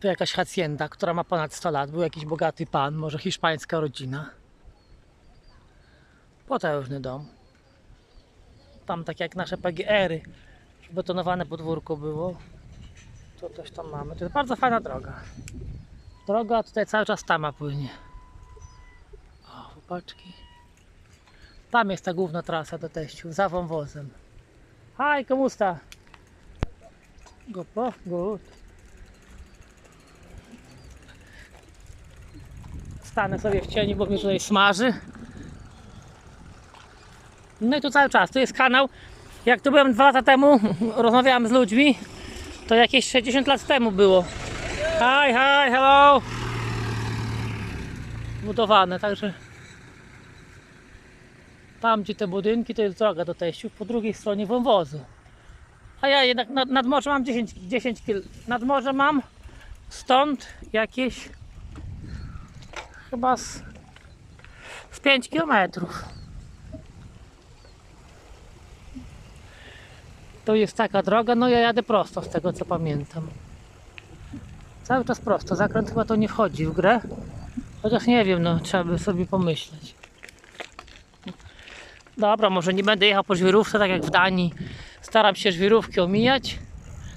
To jakaś hacienda, która ma ponad 100 lat. Był jakiś bogaty pan, może hiszpańska rodzina. Potężny dom. Tam tak jak nasze PGR-y. Betonowane podwórko było. Tu coś tam mamy. To jest bardzo fajna droga. Droga tutaj cały czas tama płynie. O, chłopaczki. Tam jest ta główna trasa do teściów, za wąwozem. Hi, ¿cómo está? Gopo, good. Stanę sobie w cieniu, bo mnie tutaj smaży. No i tu cały czas, tu jest kanał. Jak tu byłem dwa lata temu, rozmawiałem z ludźmi, to jakieś 60 lat temu było. Hi, hi, hello! Budowane, także tam gdzie te budynki to jest droga do teściów, po drugiej stronie wąwozu. A ja jednak nad, nad morze mam 10, 10 kil. Nad morze mam stąd jakieś chyba z, z 5 kilometrów. To jest taka droga, no ja jadę prosto z tego co pamiętam. Cały czas prosto, zakręt chyba to nie wchodzi w grę. Chociaż nie wiem, no trzeba by sobie pomyśleć. Dobra, może nie będę jechał po żwirówce, tak jak w Danii. Staram się żwirówki omijać.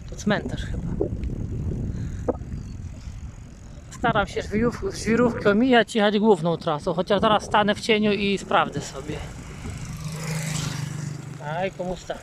To cmentarz chyba. Staram się żwirów, żwirówki omijać i jechać główną trasą, chociaż zaraz stanę w cieniu i sprawdzę sobie. Aj, komu sta.